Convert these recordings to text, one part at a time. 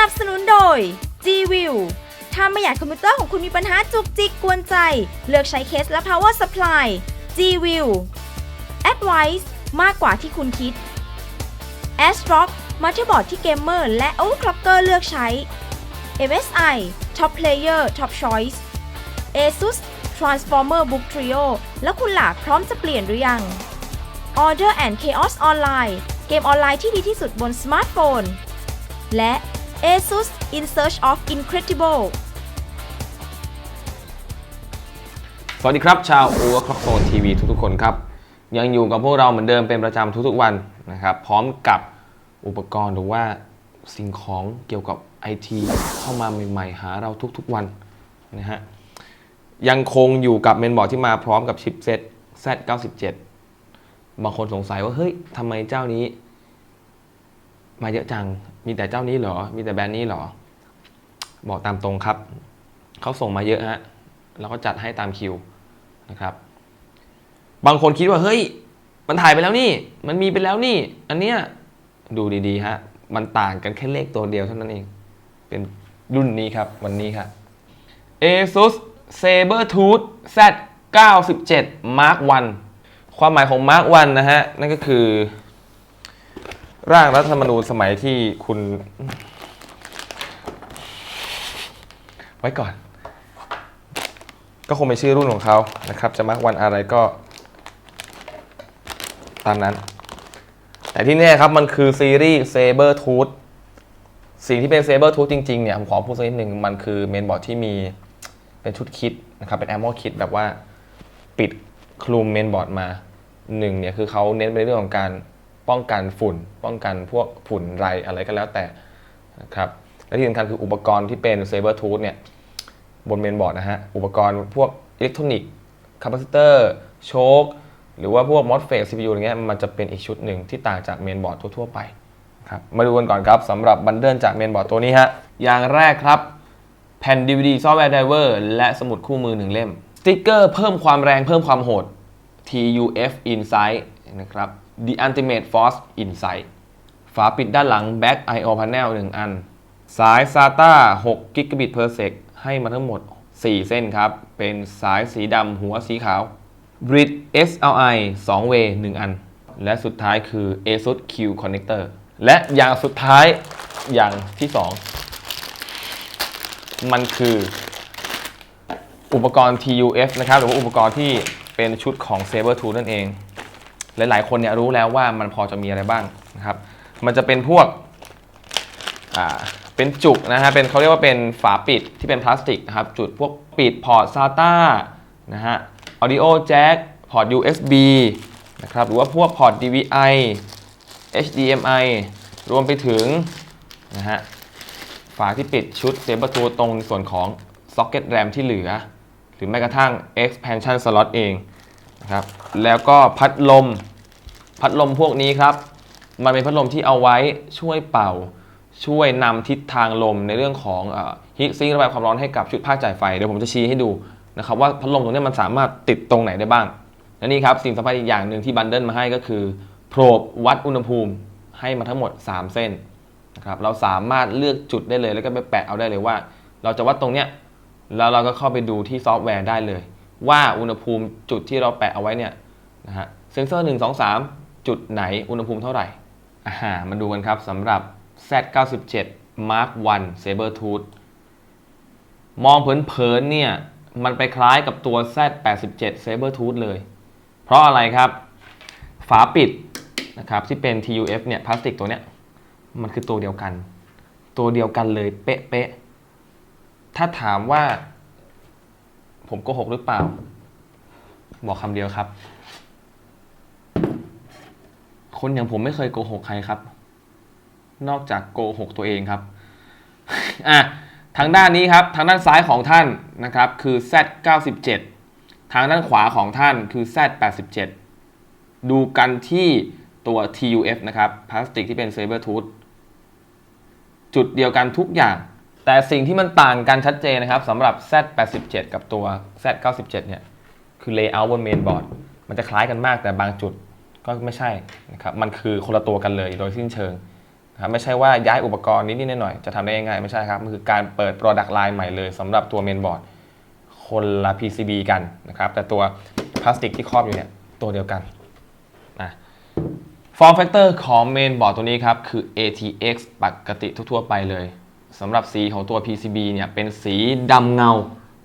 นับสนุนโดย G-View ถ้าไม่อยากคอมพิวเตอร์ของคุณมีปัญหาจุกจิกกวนใจ เลือกใช้เคสและ power supply G-View Advice มากกว่าที่คุณคิด a s r o c มาเตอร์บอร์ดที่เกมเมอร์และ overclocker เลือกใช้ MSI Top Player Top Choice ASUS Transformer Book Trio แล้วคุณหล่ะพร้อมจะเปลี่ยนหรือยัง Order and Chaos Online เกมออนไลน์ที่ดีที่สุดบนสมาร์ทโฟน และ ASUS In Search of Incredible สวัสดีครับ ชาวโอเวอร์คล็อกโซนทีวีทุกๆคนครับ ยังอยู่กับพวกเราเหมือนเดิมเป็นประจำทุกๆวันนะครับ พร้อมกับอุปกรณ์หรือว่าสิ่งของเกี่ยวกับไอทีเข้ามาใหม่ๆ หาเราทุกๆวันนะฮะยังคงอยู่กับเมนบอร์ดที่มาพร้อมกับชิปเซ็ต Z97 บางคนสงสัยว่า เฮ้ยทำไมเจ้านี้ มาเยอะจัง มีแต่เจ้านี้เหรอ มีแต่แบรนด์นี้เหรอ บอกตามตรงครับ เขาส่งมาเยอะฮะแล้วก็จัดให้ตามคิวนะครับ บางคนคิดว่าเฮ้ย มันถ่ายไปแล้วนี่ มันมีไปแล้วนี่ อันเนี้ยดูดีๆฮะ มันต่างกันแค่เลขตัวเดียวเท่านั้นเอง เป็นรุ่นนี้ครับ วันนี้ครับ ASUS Sabertooth Z 97 Mark 1ความหมายของ Mark 1นะฮะ นั่นก็คือ ร่างรัฐธรรมนูญสมัยที่คุณ ไว้ก่อน ก็คงเป็นชื่อรุ่นของเขานะครับ จะมาร์กวันอะไรก็ ตามนั้น แต่ที่แน่ครับมันคือซีรีส์ Saber Tooth สิ่งที่เป็น Saber Tooth จริงๆเนี่ย ผมขอพูดสักนิดหนึ่งมันคือเมนบอร์ดที่มีเป็นชุดคิดนะครับ เป็น Ammo Kit แบบว่าปิดคลุมเมนบอร์ดมาหนึ่งเนี่ยคือเขาเน้นไปในเรื่องของการ ป้องกันฝุ่น ป้องกันพวกฝุ่นไรอะไรก็แล้วแต่นะครับและที่สำคัญคืออุปกรณ์ที่เป็น Saber Tooth เนี่ยบนเมนบอร์ดนะฮะอุปกรณ์พวกอิเล็กทรอนิกส์คาปาซิเตอร์โชคหรือว่าพวกมอสเฟ CPU อะไรเงี้ยมันจะเป็นอีกชุดหนึ่งที่ต่างจากเมนบอร์ดทั่วๆไปครับมาดูกันก่อนครับสำหรับบันเดิลจากเมนบอร์ดตัวนี้ฮะอย่างแรกครับแผ่น DVD Software Driver และสมุดคู่มือ1เล่มสติ๊กเกอร์เพิ่มความแรงเพิ่มความโหด TUF Insight นะครับ The Ultimate Force Insight ฝาปิดด้านหลัง Back I/O Panel 1 อัน สาย SATA 6 Gigabit per sec ให้มาทั้งหมด 4 เส้นครับ เป็นสายสีดำหัวสีขาว Bridge SLI 2 way 1 อัน และสุดท้ายคือ ASUS Q Connector และอย่างสุดท้ายอย่างที่ 2 มันคือ อุปกรณ์ TUF นะครับ หรือว่าอุปกรณ์ที่เป็นชุดของ Saber Tooth นั่นเอง หลาย ๆ คนเนี่ยรู้แล้วว่ามันพอจะมีอะไรบ้างนะครับ มันจะเป็นพวกอ่าเป็นจุกนะฮะเป็นเขาเรียกว่าเป็นฝาปิดที่เป็นพลาสติกนะครับ จุดพวกปิดพอร์ต SATA นะฮะ Audio Jack พอร์ต USB นะครับหรือว่าพวกพอร์ต DVI HDMI รวมไปถึงนะฮะฝาที่ปิดชุด Saber 2ตรงส่วนของ Socket RAM ที่เหลือ หรือแม้กระทั่ง Expansion Slot เอง ครับ แล้วก็พัดลม พัดลมพวกนี้ครับ มันเป็นพัดลมที่เอาไว้ช่วยเป่า ช่วยนำทิศทางลมในเรื่องของฮีทซิงระบายความร้อนให้กับชุดภาคจ่ายไฟ เดี๋ยวผมจะชี้ให้ดูนะครับว่าพัดลมตรงนี้มันสามารถติดตรงไหนได้บ้าง และนี่ครับสิ่งสำคัญอีกอย่างหนึ่งที่บันเดิลมาให้ก็คือโพรบวัดอุณหภูมิให้มาทั้งหมด 3 เส้นนะครับเราสามารถเลือกจุดได้เลยแล้วก็ไปแปะเอาได้เลยว่า เราจะวัดตรงเนี้ยแล้วเราก็เข้าไปดูที่ซอฟต์แวร์ได้เลย ว่าอุณหภูมิจุดที่เราแปะเอาไว้เนี่ยนะฮะเซนเซอร์ 1 2 3 จุดไหนอุณหภูมิเท่าไหร่อ่ามาดูกันครับสำหรับ Z97 Mark 1 Saber Tooth มองเผินๆเนี่ยมันไปคล้ายกับตัว Z87 Saber Tooth เลย เพราะอะไรครับ ฝาปิดนะครับที่เป็น TUF เนี่ยพลาสติกตัวเนี้ยมันคือตัวเดียวกัน ตัวเดียวกันเลยเป๊ะๆถ้าถามว่า ผมโกหกหรือเปล่า บอกคำเดียวครับ คนอย่างผมไม่เคยโกหกใครครับ นอกจากโกหกตัวเองครับอะทางด้านนี้ครับ ทางด้านซ้ายของท่านนะครับ คือ Z97 ทางด้านขวาของท่านคือ Z87 ดูกันที่ตัว TUF นะครับ พลาสติกที่เป็น Saber Tooth จุดเดียวกันทุกอย่าง แต่สิ่งที่มันต่างกันชัดเจนนะครับสำหรับ Z87 กับตัว Z97 เนี่ยคือ layout บน main board มันจะคล้ายกันมากแต่บางจุดก็ไม่ใช่นะครับมันคือคนละตัวกันเลยโดยสิ้นเชิงนะครับไม่ใช่ว่าย้ายอุปกรณ์นิดๆหน่อยจะทำได้ง่ายๆไม่ใช่ครับ มันคือการเปิด Product Line ใหม่เลยสำหรับตัวเมนบอร์ดคนละ PCB กันนะครับแต่ตัวพลาสติกที่ครอบอยู่เนี่ยตัวเดียวกันนะ Form Factor ของเมนบอร์ดตัวนี้ครับคือ ATX ปกติทั่วๆไปเลย สำหรับสีของตัว PCB เนี่ยเป็นสีดำเงา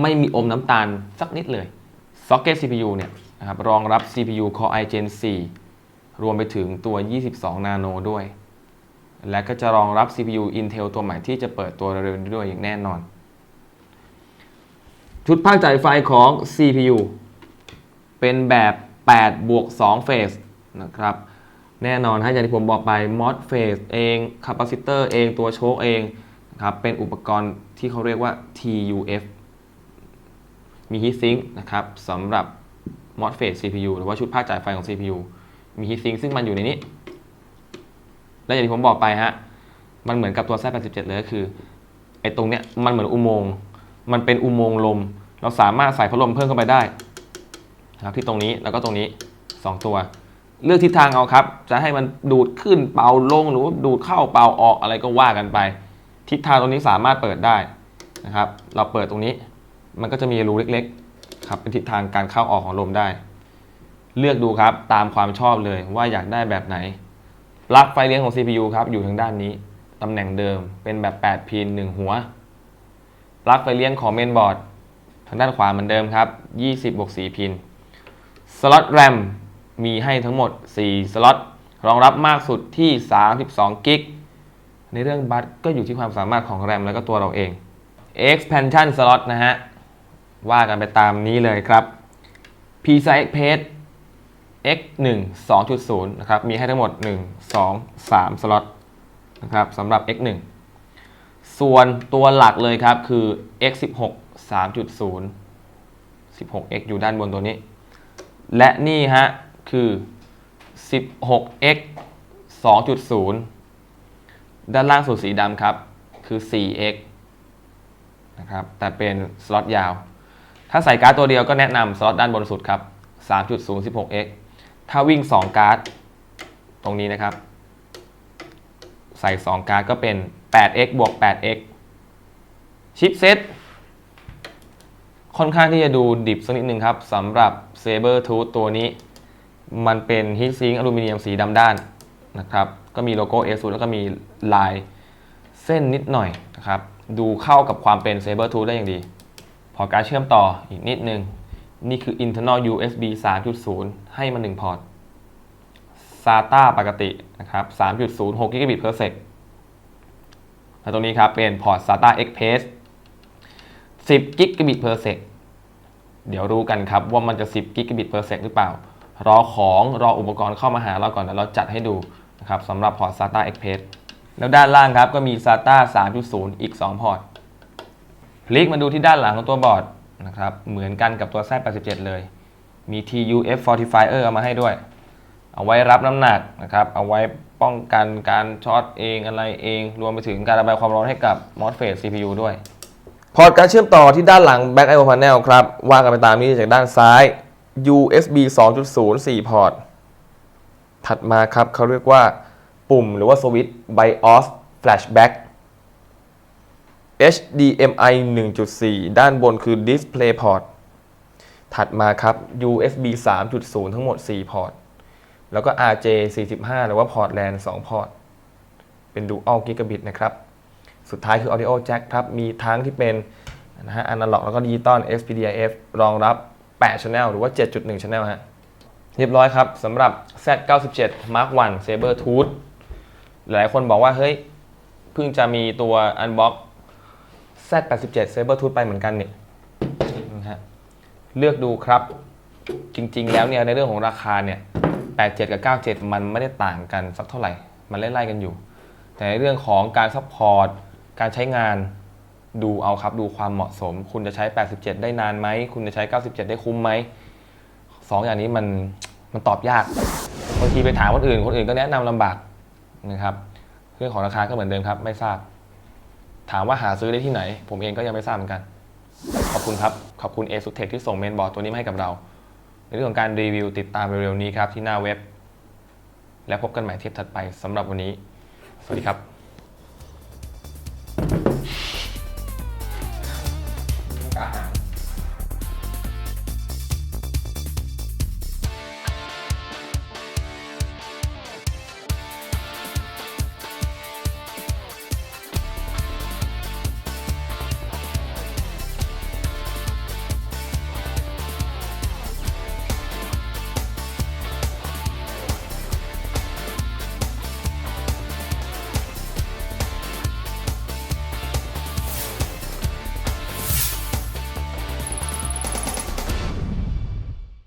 ไม่มีอมน้ำตาลสักนิดเลย Socket CPU เนี่ยนะครับรองรับ CPU Core i Gen 4 รวมไปถึงตัว 22 นาโนด้วย และก็จะรองรับ CPU Intel ตัวใหม่ที่จะเปิดตัวเร็วๆนี้ด้วยอย่างแน่นอน ชุดภาคจ่ายไฟของ CPU เป็นแบบ8บวก2เฟสนะครับแน่นอนฮะอย่างที่ผมบอกไป MOS เฟสเอง คาปาซิเตอร์เอง ตัวโชคเอง ครับเป็นอุปกรณ์ที่เขาเรียกว่า TUF มี heatsink นะครับสำหรับ MOS เฟส CPU หรือว่าชุดภาคจ่ายไฟของ CPU มี heatsink ซึ่งมันอยู่ในนี้ และอย่างที่ผมบอกไปฮะ มันเหมือนกับตัว Z87 เลยก็คือ ไอ้ตรงเนี้ยมันเหมือนอุโมงค์ มันเป็นอุโมงค์ลม เราสามารถใส่พัดลมเพิ่มเข้าไปได้นะครับที่ตรงนี้แล้วก็ตรงนี้ 2 ตัว เลือกทิศทางเอาครับ จะให้มันดูดขึ้นเป่าลงหรือว่าดูดเข้าเป่าออกอะไรก็ว่ากันไป ทิศทางตรงนี้สามารถเปิดได้นะครับ เราเปิดตรงนี้ มันก็จะมีรูเล็กๆครับเป็นทิศทางการเข้าออกของลมได้ เลือกดูครับตามความชอบเลยว่าอยากได้แบบไหนปลั๊กไฟเลี้ยงของ CPU ครับอยู่ทางด้านนี้ตำแหน่งเดิมเป็นแบบ 8 พิน 1 หัวปลั๊กไฟเลี้ยงของเมนบอร์ดทางด้านขวาเหมือนเดิมครับ 20บวก4พิน สล็อต RAM มีให้ทั้งหมด 4 สล็อต รองรับมากสุดที่ 32 กิก ในเรื่องบัตก็อยู่ที่ความสามารถของ RAM แล้วก็ตัวเราเอง expansion slot นะฮะ ว่ากันไปตามนี้เลยครับ PCI Express X1 2.0 นะครับ มีให้ทั้งหมด 1 2 3 สล็อตนะครับสำหรับ X1 ส่วนตัวหลักเลยครับ คือ X16 3.0 16X อยู่ด้านบนตัวนี้ และนี่ฮะ คือ 16X 2.0 ด้านล่างสุดสีดำครับ คือ 4X นะครับ แต่เป็นสล็อตยาว ถ้าใส่การ์ดตัวเดียวก็แนะนำสล็อตด้านบนสุดครับ 3.0 16x ถ้าวิ่ง 2 การ์ด ตรงนี้นะครับ ใส่ 2 การ์ดก็เป็น 8x บวก 8x ชิปเซ็ตค่อนข้างที่จะดูดิบสักนิดนึงครับสำหรับ Saber Tooth ตัวนี้ มันเป็น Heat Sink อลูมิเนียมสีดำด้านนะครับ ก็มีโลโก้ ASUS แล้วก็มีลายเส้นนิดหน่อยนะครับดูเข้ากับความเป็น Saber Tooth ได้อย่างดี พอการเชื่อมต่ออีกนิดนึง นี่คือ internal USB 3.0 ให้มา 1 พอร์ต SATA ปกตินะครับ3.0 6 gigabit per sec แล้วตรงนี้ครับเป็นพอร์ต SATA Express 10 gigabit per sec เดี๋ยวรู้กันครับว่ามันจะ 10 gigabit per sec หรือเปล่า รอของรออุปกรณ์เข้ามาหาเราก่อนแล้วเราจัดให้ดู นะครับสำหรับพอร์ต SATA Express แล้วด้านล่างครับก็มี SATA 3.0 อีก 2 พอร์ต พลิกมาดูที่ด้านหลังของตัวบอร์ดนะครับเหมือนกันกับตัว Z87 เลย มี TUF Fortifier เอามาให้ด้วย เอาไว้รับน้ำหนักนะครับเอาไว้ป้องกันการช็อตเองอะไรเอง รวมไปถึงการระบายความร้อนให้กับ MOSFET CPU ด้วย พอร์ตการเชื่อมต่อที่ด้านหลัง Back IO Panel ครับว่ากันไปตามนี้จากด้านซ้าย USB 2.0 4 พอร์ต ถัดมาครับเขาเรียกว่าปุ่มหรือว่าสวิตช์ BIOS Flashback HDMI 1.4 ด้านบนคือ Display Port ถัดมาครับ USB 3.0 ทั้งหมด 4 พอร์ต แล้วก็ RJ 45 หรือว่าพอร์ต LAN 2พอร์ต เป็น Dual Gigabit นะครับ สุดท้ายคือ Audio Jack ครับ มีทั้งที่เป็นนะฮะ Analog แล้วก็ Digital SPDIF รองรับ 8 Channel หรือว่า 7.1 Channel ฮะ เรียบร้อยครับสำหรับ Z97 Mark 1 Saber Tooth หลายคนบอกว่าเฮ้ยเพิ่งจะมีตัว Unbox Z87 Saber Tooth ไปเหมือนกันเนี่ยนะฮะเลือกดูครับจริงๆ แล้วเนี่ยในเรื่องของราคาเนี่ย87 กับ 97 มันไม่ได้ต่างกันสักเท่าไหร่ มันไล่ๆกันอยู่ แต่ในเรื่องของการซัพพอร์ตการใช้งานดูเอาครับดูความเหมาะสม คุณจะใช้ 87 ได้นานไหม คุณจะใช้ 97 ได้คุ้มไหม สองอย่างนี้มันมันตอบยากบางทีไปถามคนอื่น คนอื่นก็แนะนำลำบากนะครับ เรื่องของราคาก็เหมือนเดิมครับ ไม่ทราบ ถามว่าหาซื้อได้ที่ไหน ผมเองก็ยังไม่ทราบเหมือนกัน ขอบคุณครับ ขอบคุณ a s u s t e c h ที่ส่งเมนบอร์ดตัวนี้มาให้กับเรา ในเรื่องของการรีวิวติดตามเร็วๆนี้ครับที่หน้าเว็บ และพบกันใหม่เทปถัดไปสำหรับวันนี้ สวัสดีครับ